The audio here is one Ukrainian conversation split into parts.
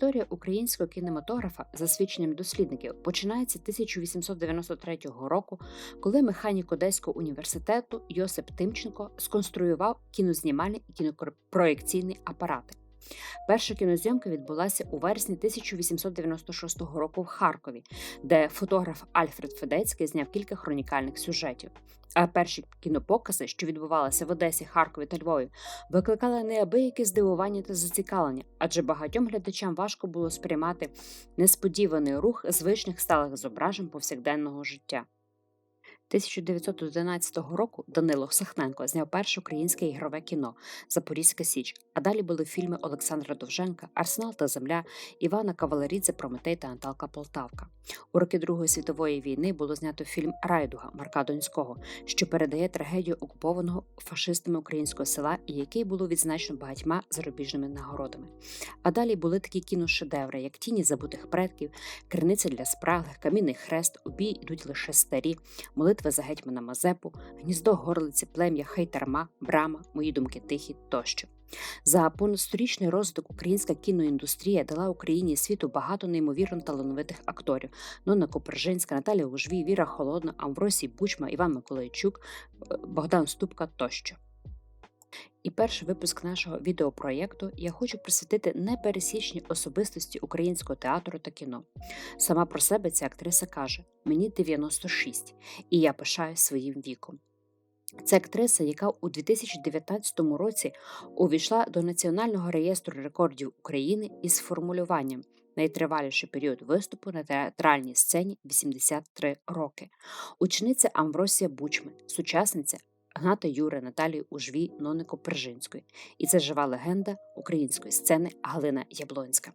Історія українського кінематографа, за свідченням дослідників, починається 1893 року, коли механік Одеського університету Йосип Тимченко сконструював кінознімальний і кінопроєкційний апарати. Перша кінозйомка відбулася у вересні 1896 року в Харкові, де фотограф Альфред Федецький зняв кілька хронікальних сюжетів. А перші кінопокази, що відбувалися в Одесі, Харкові та Львові, викликали неабияке здивування та зацікавлення, адже багатьом глядачам важко було сприймати несподіваний рух звичних сталих зображень повсякденного життя. 1911 року Данило Сахненко зняв перше українське ігрове кіно Запорізька Січ, а далі були фільми Олександра Довженка, Арсенал та Земля, Івана Кавалерідзе, Прометей та Наталка Полтавка. У роки Другої світової війни було знято фільм Райдуга Марка Донського, що передає трагедію окупованого фашистами українського села і який було відзначено багатьма зарубіжними нагородами. А далі були такі кіношедеври, як Тіні забутих предків, Криниця для спраглих, Камінний хрест, у бій йдуть лише старі, молитви за гетьмана Мазепу, гніздо горлиці, плем'я, хейтарма, брама, мої думки тихі тощо. За понадсторічний розвиток українська кіноіндустрія дала Україні світу багато неймовірно талановитих акторів: Нонна Копержинська, Наталія Ужвій, Віра Холодна, Амвросій Бучма, Іван Миколайчук, е, Богдан Ступка тощо. І перший випуск нашого відеопроєкту я хочу присвятити непересічній особистості українського театру та кіно. Сама про себе ця актриса каже: мені 96, і я пишаю своїм віком. Це актриса, яка у 2019 році увійшла до Національного реєстру рекордів України із формулюванням найтриваліший період виступу на театральній сцені 83 роки. Учениця Амвросія Бучми, сучасниця Гната Юри Наталії Ужвій Нонико Пержинської. І це жива легенда української сцени Галина Яблонська.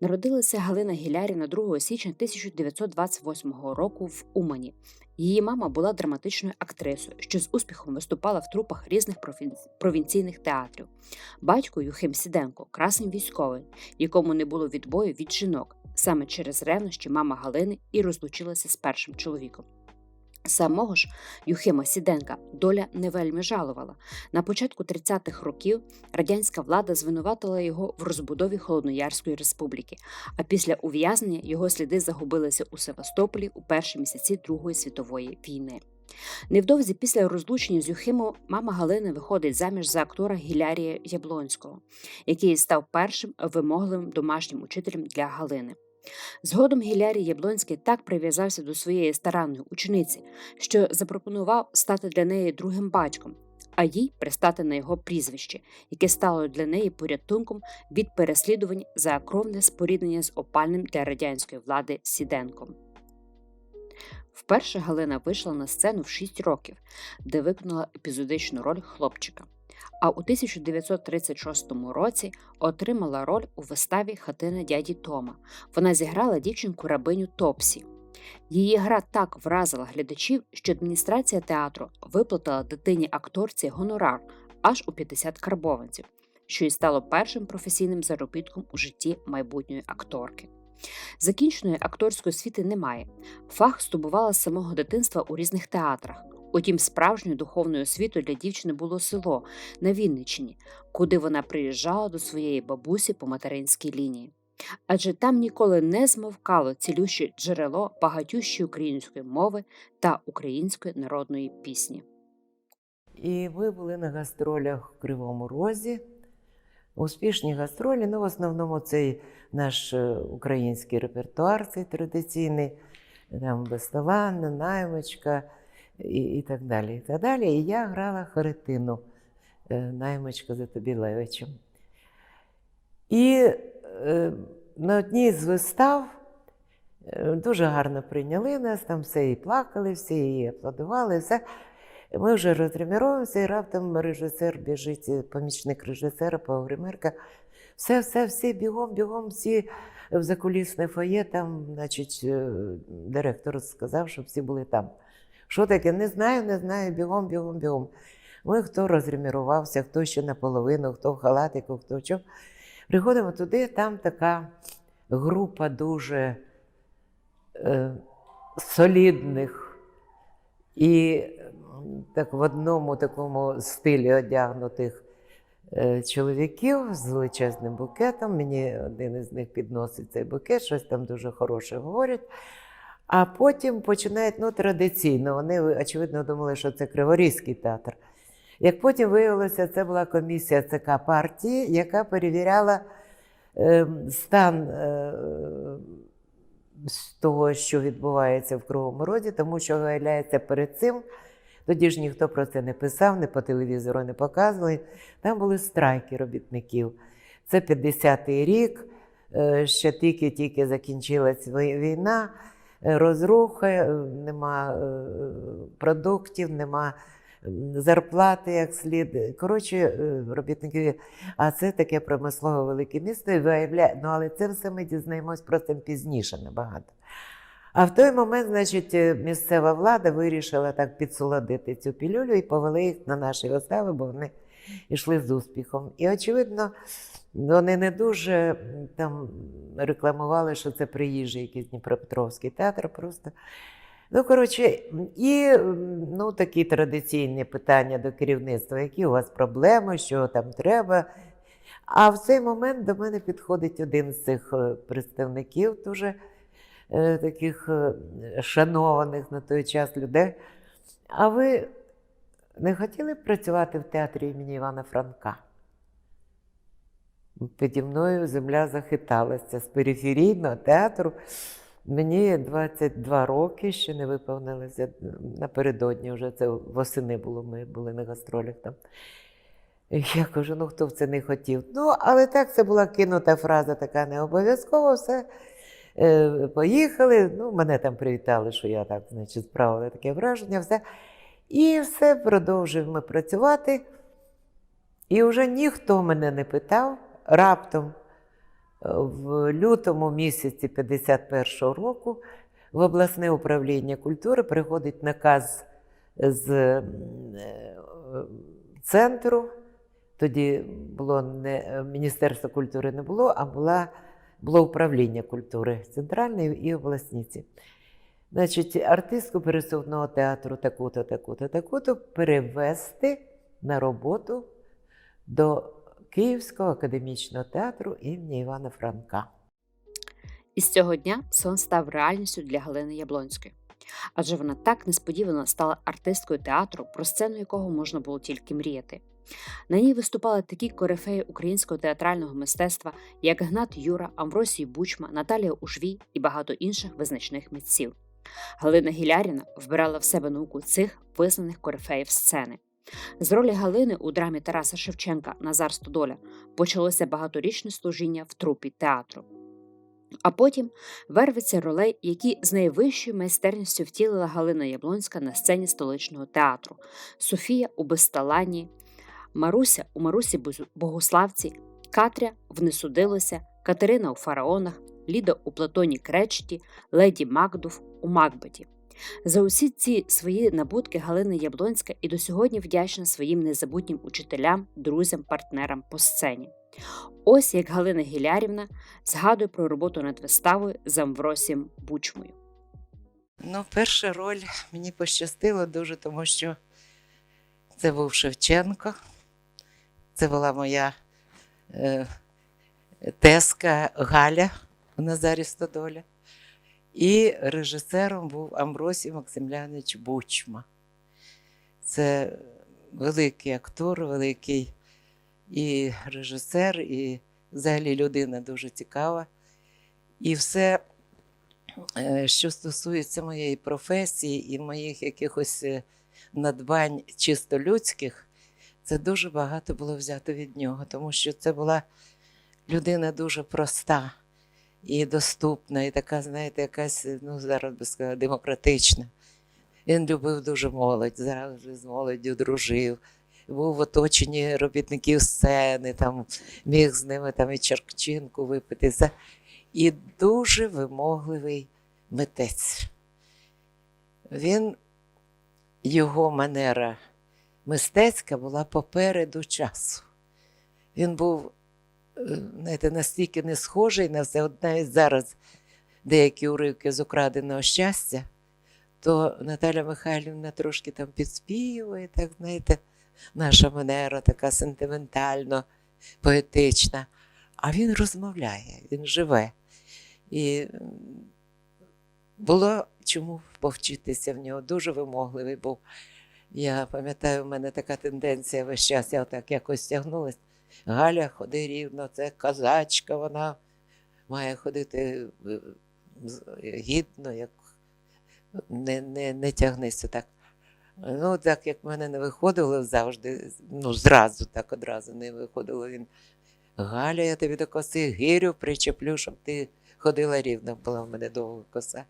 Народилася Галина Гіляріна 2 січня 1928 року в Умані. Її мама була драматичною актрисою, що з успіхом виступала в трупах різних провінційних театрів. Батько Юхим Сіденко, красний військовий, якому не було відбою від жінок. Саме через ревнощі мама Галини і розлучилася з першим чоловіком. Самого ж Юхима Сіденка доля не вельми жалувала. На початку 30-х років радянська влада звинуватила його в розбудові Холодноярської республіки, а після ув'язнення його сліди загубилися у Севастополі у перші місяці Другої світової війни. Невдовзі після розлучення з Юхимом мама Галини виходить заміж за актора Гілярія Яблонського, який став першим вимогливим домашнім учителем для Галини. Згодом Гілярій Яблонський так прив'язався до своєї старанної учениці, що запропонував стати для неї другим батьком, а їй пристати на його прізвище, яке стало для неї порятунком від переслідувань за кровне споріднення з опальним для радянської влади Сіденком. Вперше Галина вийшла на сцену в 6 років, де виконала епізодичну роль хлопчика а у 1936 році отримала роль у виставі Хатина дяді Тома. Вона зіграла дівчинку рабиню Топсі. Її гра так вразила глядачів, що адміністрація театру виплатила дитині акторці гонорар аж у 50 карбованців, що й стало першим професійним заробітком у житті майбутньої акторки. Закінченої акторської освіти немає. Фах здобувала з самого дитинства у різних театрах. Утім, справжньою духовною освітою для дівчини було село на Вінниччині, куди вона приїжджала до своєї бабусі по материнській лінії. Адже там ніколи не змовкало цілюще джерело багатющої української мови та української народної пісні. І ми були на гастролях в Кривому Розі. Успішні гастролі, ну в основному цей наш е, український репертуар, цей традиційний, там Бесталанна, Наймочка і і так далі. І так далі. І я грала Харитину е, Наймочка за Тобілевичем. І е, на одній з вистав е, дуже гарно прийняли нас, там все і плакали, всі і аплодували. все. Ми вже розтренуємося, і раптом режисер біжить, помічник режисера Павгримерка. Все, все, всі бігом, бігом, всі в закулісне фоє, там, значить, е, директор сказав, щоб всі були там. Що таке? Не знаю, не знаю, бігом, бігом, бігом. Ми хто розремірувався, хто ще наполовину, хто в халатику, хто що. Приходимо туди, там така група дуже е, солідних і так в одному такому стилі одягнутих е, чоловіків з величезним букетом. Мені один із них підносить цей букет, щось там дуже хороше говорять. А потім починають ну, традиційно. Вони, очевидно, думали, що це Криворізький театр. Як потім виявилося, це була комісія ЦК партії, яка перевіряла е, стан е, того, що відбувається в Кривому Роді, тому що виявляється перед цим. Тоді ж ніхто про це не писав, не по телевізору не показували. Там були страйки робітників. Це 50-й рік, е, ще тільки-тільки закінчилась війна, е, розруха, е, нема е, продуктів, нема зарплати як слід. Коротше, робітники, а це таке промислове велике місто, і виявляє, ну але це все ми дізнаємось про це пізніше набагато. А в той момент, значить, місцева влада вирішила так підсолодити цю пілюлю і повели їх на наші вистави, бо вони йшли з успіхом. І, очевидно, вони не дуже там рекламували, що це приїжджий якийсь Дніпропетровський театр. Просто. Ну, коротше, і ну, такі традиційні питання до керівництва, які у вас проблеми, що там треба. А в цей момент до мене підходить один з цих е, представників, дуже е, таких е, шанованих на той час людей. А ви не хотіли б працювати в театрі імені Івана Франка? Піді мною земля захиталася з периферійного театру. Мені 22 роки, ще не виповнилося напередодні, вже це восени було, ми були на гастролях там. Я кажу, ну хто б це не хотів. Ну, але так це була кинута фраза, така не обов'язково, все. Е, поїхали. Ну, мене там привітали, що я так, значить, справила таке враження, все. І все, продовжуємо працювати. І вже ніхто мене не питав. Раптом, е, в лютому місяці 51-го року, в обласне управління культури приходить наказ з е, центру. Тоді було не е, Міністерство культури не було, а була, було управління культури центральної і обласниці. Значить, артистку пересувного театру таку-то, таку-то, таку-то перевести на роботу до Київського академічного театру імені Івана Франка. І з цього дня сон став реальністю для Галини Яблонської. Адже вона так несподівано стала артисткою театру, про сцену якого можна було тільки мріяти. На ній виступали такі корифеї українського театрального мистецтва, як Гнат Юра, Амвросій Бучма, Наталія Ужвій і багато інших визначних митців. Галина Гіляріна вбирала в себе науку цих визнаних корифеїв сцени. З ролі Галини у драмі Тараса Шевченка Назар Стодоля почалося багаторічне служіння в трупі театру. А потім вервиться ролей, які з найвищою майстерністю втілила Галина Яблонська на сцені столичного театру: Софія у Безталані, Маруся у Марусі Богославці, Катря в Не судилося, Катерина у Фараонах, Ліда у Платоні Кречті, Леді Макдув у Макбеті. За усі ці свої набутки Галина Яблонська і до сьогодні вдячна своїм незабутнім учителям, друзям, партнерам по сцені. Ось як Галина Гілярівна згадує про роботу над виставою з Амвросієм Бучмою. Ну, перша роль мені пощастило дуже, тому що це був Шевченко. Це була моя е, теска Галя Назарі Стодоля. І режисером був Амбросій Максимлянович Бучма. Це великий актор, великий і режисер, і взагалі людина дуже цікава. І все Е, Що стосується моєї професії і моїх якихось е, надбань чисто людських, це дуже багато було взято від нього, тому що це була людина дуже проста і доступна, і така, знаєте, якась, ну зараз би сказала, демократична. Він любив дуже молодь, завжди з молоддю дружив. Був в оточенні робітників сцени, там, міг з ними там і черкчинку випити. І дуже вимогливий митець. Він, його манера мистецька була попереду часу. Він був знаєте, настільки не схожий на все. От навіть зараз деякі уривки з украденого щастя, то Наталя Михайлівна трошки там підспівує, так знаєте, наша манера така сентиментально, поетична. А він розмовляє, він живе. І було чому повчитися в нього. Дуже вимогливий був. Я пам'ятаю, в мене така тенденція весь час, я отак якось тягнулася. Галя ходи рівно, це козачка, вона має ходити е, гідно, як не, не, не тягнися так. Ну, так як в мене не виходило завжди, ну, зразу так одразу не виходило він. Галя, я тобі до коси гирю причеплю, щоб ти ходила рівно, була в мене довга коса.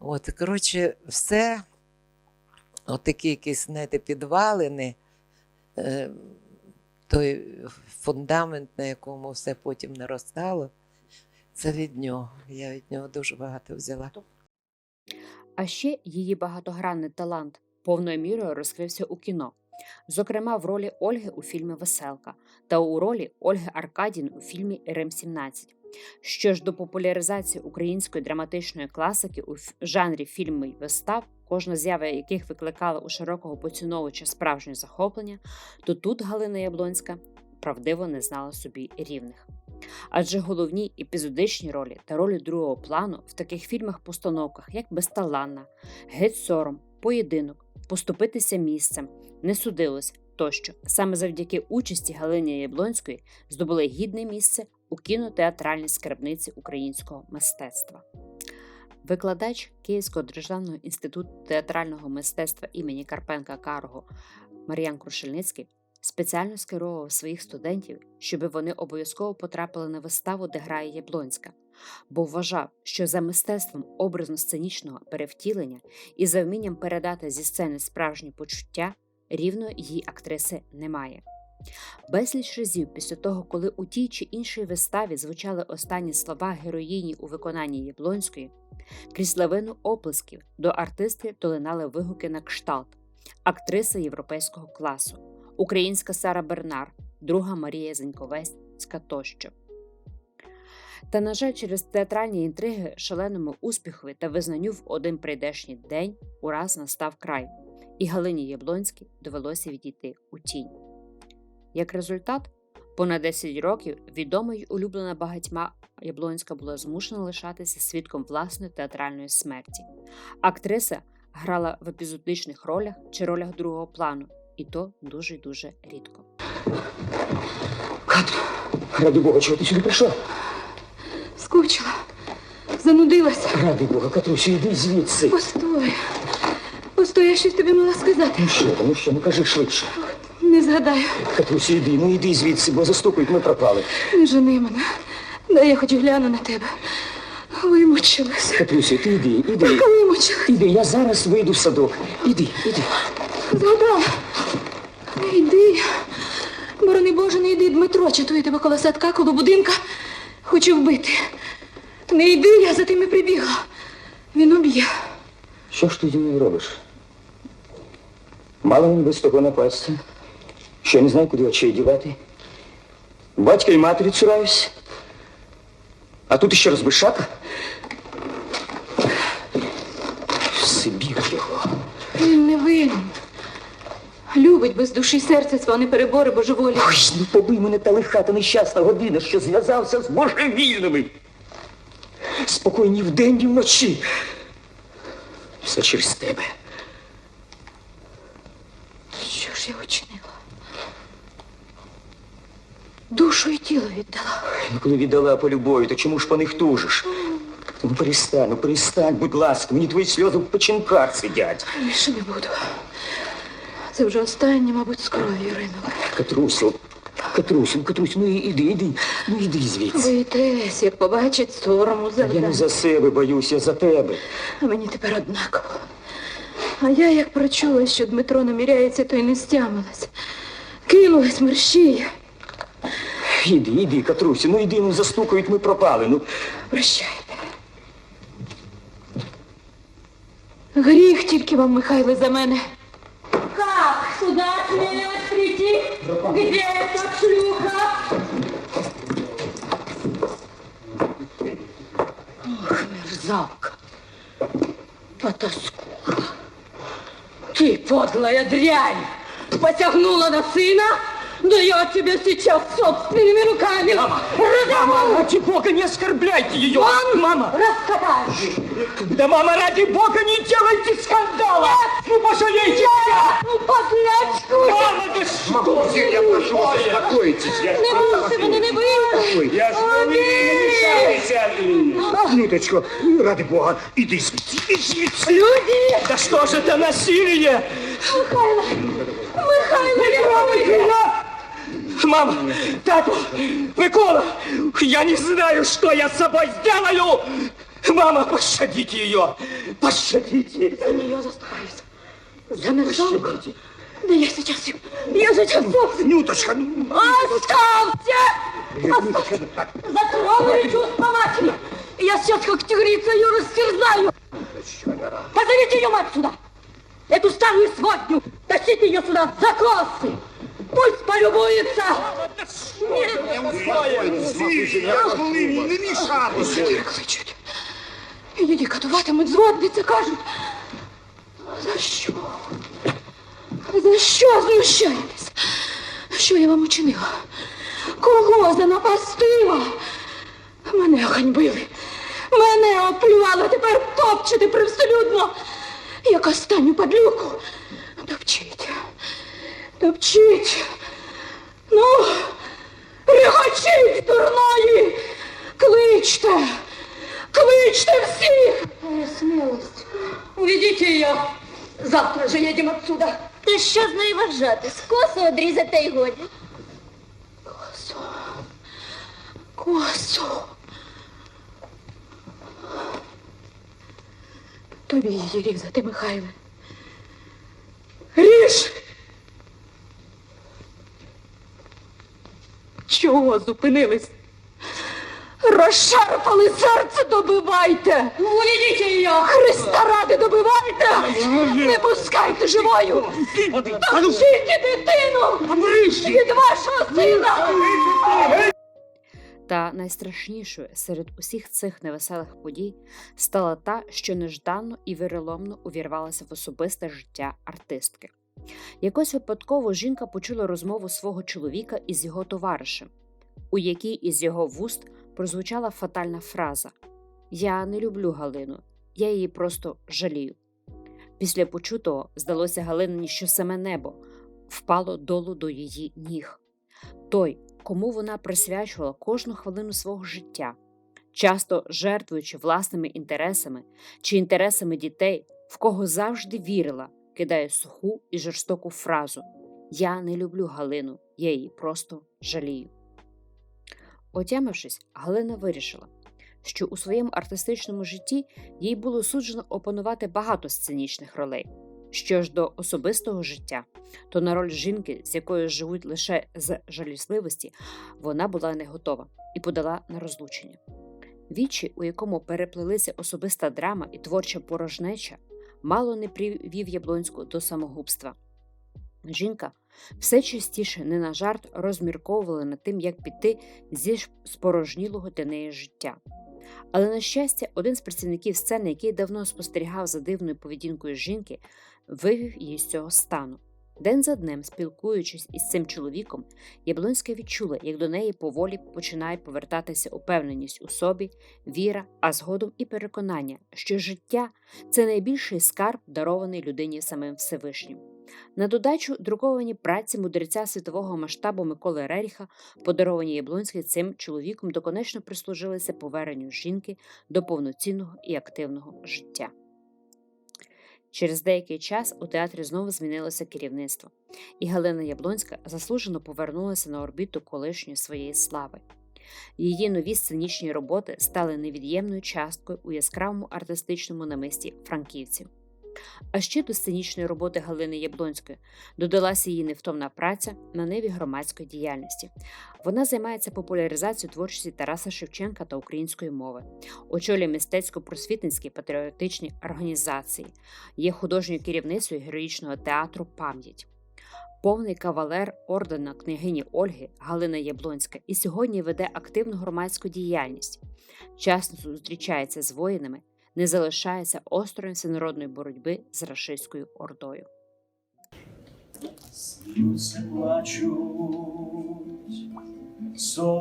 От, коротше, все, от такі якісь, знаєте, підвалини, е, той фундамент, на якому все потім наростало, це від нього. Я від нього дуже багато взяла. А ще її багатогранний талант повною мірою розкрився у кіно, зокрема в ролі Ольги у фільмі Веселка та у ролі Ольги Аркадін у фільмі Рим 17 Що ж до популяризації української драматичної класики у жанрі фільмів і вистав, кожна з'ява яких викликала у широкого поціновувача справжнє захоплення, то тут Галина Яблонська правдиво не знала собі рівних. Адже головні епізодичні ролі та ролі другого плану в таких фільмах-постановках, як Безталанна, Геть сором, Поєдинок, Поступитися місцем, Не судилось тощо, саме завдяки участі Галині Яблонської здобули гідне місце у кінотеатральній скарбниці українського мистецтва. Викладач Київського державного інституту театрального мистецтва імені Карпенка Карого Мар'ян Крушельницький спеціально скеровував своїх студентів, щоб вони обов'язково потрапили на виставу, де грає Яблонська, бо вважав, що за мистецтвом образно-сценічного перевтілення і за вмінням передати зі сцени справжні почуття рівно її актриси немає. Безліч разів після того, коли у тій чи іншій виставі звучали останні слова героїні у виконанні Яблонської, крізь лавину оплесків до артистки долинали вигуки на кшталт, актриса європейського класу, українська Сара Бернар, друга Марія Зеньковецька тощо. Та, на жаль, через театральні інтриги, шаленому успіхові та визнанню в один прийдешній день ураз настав край, і Галині Яблонській довелося відійти у тінь. Як результат, понад 10 років відома й улюблена багатьма Яблонська була змушена лишатися свідком власної театральної смерті. Актриса грала в епізодичних ролях чи ролях другого плану, і то дуже дуже рідко. Ради Бога, чого ти сюди прийшла? Скучила, занудилася. Ради Бога, Катрусю, іди звідси. Постой. Постой, я щось тобі мала сказати. Ну що ну що, ну кажи швидше. Не згадаю, Катрусю, іди, ну іди звідси, бо застукають, ми пропали. не жени мене. Дай я хоч гляну на тебе. Вимучилася. Катрусю, ти іди, іди. Вимучилася. Іди, я зараз вийду в садок. Іди, іди. Згадала. Не йди. Борони Боже, не йди, Дмитро, чатує тебе коло садка, коло будинка. Хочу вбити. Не йди, я за тим і прибігла. Він уб'є. Що ж ти зі мною робиш? Мало мені без того напасти. Що не знаю, куди очей дівати. Батька і матері цураюсь. А тут іще розбишака. Сибір його. Він не винен. Любить без душі серце свого не перебори божеволі. Ой, ну побий мене та лиха та нещасна година, що зв'язався з божевільними. Спокійні вдень і вночі. Все через тебе. Що ж я учинила? Душу і тіло віддала. Ну, коли віддала по любові, то чому ж по них тужиш? Ну, перестань, ну перестань, будь ласка, мені твої сльози в печінках сидять. Більше не буду. Це вже останнє, мабуть, з кров'ю ринула. Катрусю, Катрусю, Катрусю, ну іди, іди, ну іди звідси. Боїтесь, як побачить сорому Я не за себе боюсь, я за тебе. А мені тепер однаково. А я, як прочула, що Дмитро наміряється, то й не стямилась. Кинулась мерщій. Іди, іди, Катрусю, ну іди, ну застукають, ми пропали. Ну, Прощайте. Гріх тільки вам, Михайле, за мене Как сюда смелилась прийти? Где эта шлюха? Ох, мерзавка. Потаскуха. Ты подлая дрянь. посягнула на сына, да я тебе сейчас собственными руками Мама, разорву. ради бога, не оскорбляйте ее! Мама! Раскатаю. Да, мама, ради бога, не делайте скандала! Ну, пожалейте себя! Ну, подначку. Мама, да что Я, я прошу вас, успокойтесь. Я, Не муси мене не бити. я ж Обій! не мешаюся. Нюточко, ради бога, иди звідси, иди звідси! Люди! Да что же это насилие? Михайло! Михайло, не робить! Мама, тату, Микола, я не знаю, что я с собой сделаю! Мама, пощадите ее! Пощадите! За нее заступаюсь. За мерзавку. Да я сейчас... Я сейчас собственно... Нюточка, ну... Оставьте! Оставьте! Затронули матери! Я сейчас как тигрица ее растерзаю! Позовите ее мать сюда! Эту старую сводню! Тащите ее сюда за косы! Пусть полюбуется! Нет, Не мішатися. кличуть. Її катуватимуть, зводниці кажуть. За що? За що знущаєтесь? Що я вам учинила? Кого занапастила? Мене ганьбили. Мене оплювали, тепер топчете привселюдно. Як останню падлюку. Топчіть. Топчіть. Ну, регочіть, дурної! Кличте! Кличте всіх! Смелость. Уведите ее. Завтра же едем отсюда. Та що з нею вважати? З косу одрізати й годі. Косу. Косу. Тобі її різати, Михайле. Ріж! Чого зупинились? Розшарпали серце, добивайте! Уведіть її! Христа ради, добивайте! Не пускайте живою! Тащіть дитину! Від вашого сина! Та найстрашнішою серед усіх цих невеселих подій стала та, що нежданно і вироломно увірвалася в особисте життя артистки. Якось випадково жінка почула розмову свого чоловіка із його товаришем, у якій із його вуст прозвучала фатальна фраза Я не люблю Галину, я її просто жалію. Після почутого здалося Галині, що саме небо впало долу до її ніг. Той, кому вона присвячувала кожну хвилину свого життя, часто жертвуючи власними інтересами чи інтересами дітей, в кого завжди вірила, кидає суху і жорстоку фразу Я не люблю Галину, я її просто жалію. Отямившись, Галина вирішила, що у своєму артистичному житті їй було суджено опанувати багато сценічних ролей. Що ж до особистого життя, то на роль жінки, з якою живуть лише з жалісливості, вона була не готова і подала на розлучення. Вічі, у якому переплелися особиста драма і творча порожнеча, мало не привів Яблонську до самогубства. Жінка все частіше не на жарт розмірковувала над тим, як піти зі спорожнілого для неї життя. Але, на щастя, один з працівників сцени, який давно спостерігав за дивною поведінкою жінки, вивів її з цього стану. День за днем, спілкуючись із цим чоловіком, Яблонська відчула, як до неї поволі починають повертатися упевненість у собі, віра, а згодом і переконання, що життя це найбільший скарб, дарований людині самим Всевишнім. На додачу друковані праці мудреця світового масштабу Миколи Реріха, подаровані Яблонській цим чоловіком, доконечно прислужилися поверненню жінки до повноцінного і активного життя. Через деякий час у театрі знову змінилося керівництво, і Галина Яблонська заслужено повернулася на орбіту колишньої своєї слави. Її нові сценічні роботи стали невід'ємною часткою у яскравому артистичному намисті франківців. А ще до сценічної роботи Галини Яблонської додалася її невтомна праця на ниві громадської діяльності. Вона займається популяризацією творчості Тараса Шевченка та української мови, очолює мистецько-просвітницькі патріотичні організації, є художньою керівницею героїчного театру Пам'ять. Повний кавалер ордена княгині Ольги Галина Яблонська і сьогодні веде активну громадську діяльність, часто зустрічається з воїнами, не залишається осторонь всенародної боротьби з рашистською ордою. Плачуть солові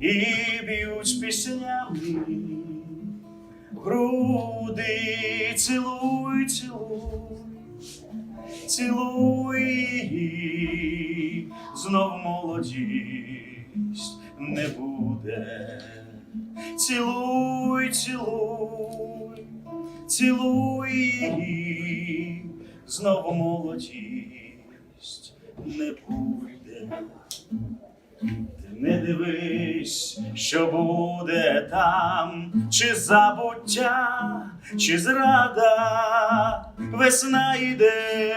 і б'ють піснями груди, цілуй, цілуй, цілуй знов молодість не буде. Цілуй, цілуй, цілуй її, знову молодість не буде. Ти не дивись, що буде там, чи забуття, чи зрада, весна йде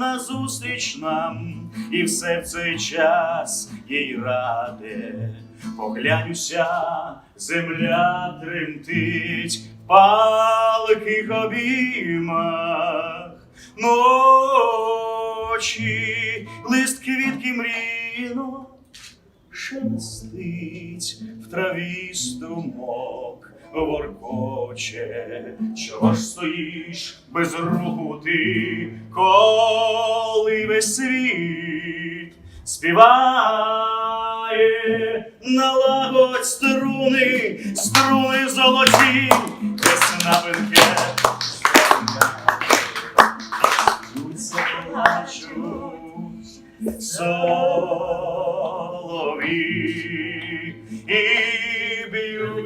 назустріч нам, і все в цей час їй раде. Поглянюся, земля тремтить в палких обіймах ночі, лист квітки мріно шелестить в траві струмок. Воркоче, чого ж стоїш без руху ти, коли весь світ співає, налагодь струни, струни золоті, весна бенкет. Лються плачуть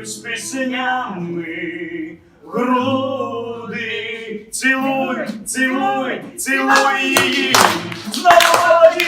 солові з піснями груди. Цілуй, цілуй, цілуй її, знову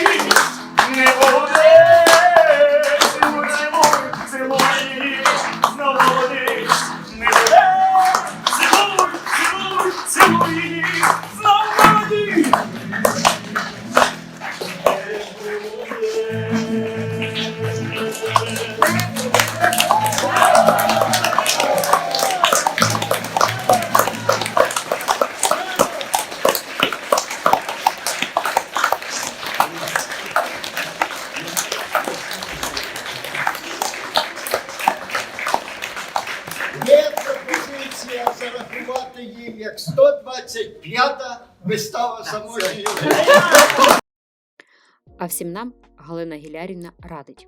А всім нам Галина Гілярівна радить: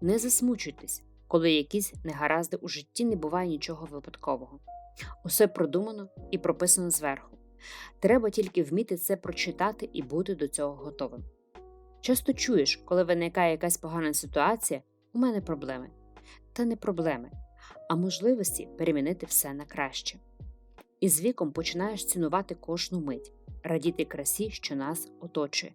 не засмучуйтесь, коли якісь негаразди у житті не буває нічого випадкового. Усе продумано і прописано зверху. Треба тільки вміти це прочитати і бути до цього готовим. Часто чуєш, коли виникає якась погана ситуація, у мене проблеми. Та не проблеми, а можливості перемінити все на краще. І з віком починаєш цінувати кожну мить, радіти красі, що нас оточує.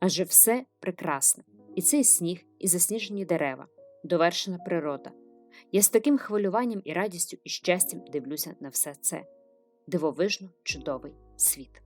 Адже все прекрасне, і цей сніг, і засніжені дерева, довершена природа. Я з таким хвилюванням і радістю і щастям дивлюся на все це. Дивовижно чудовий світ.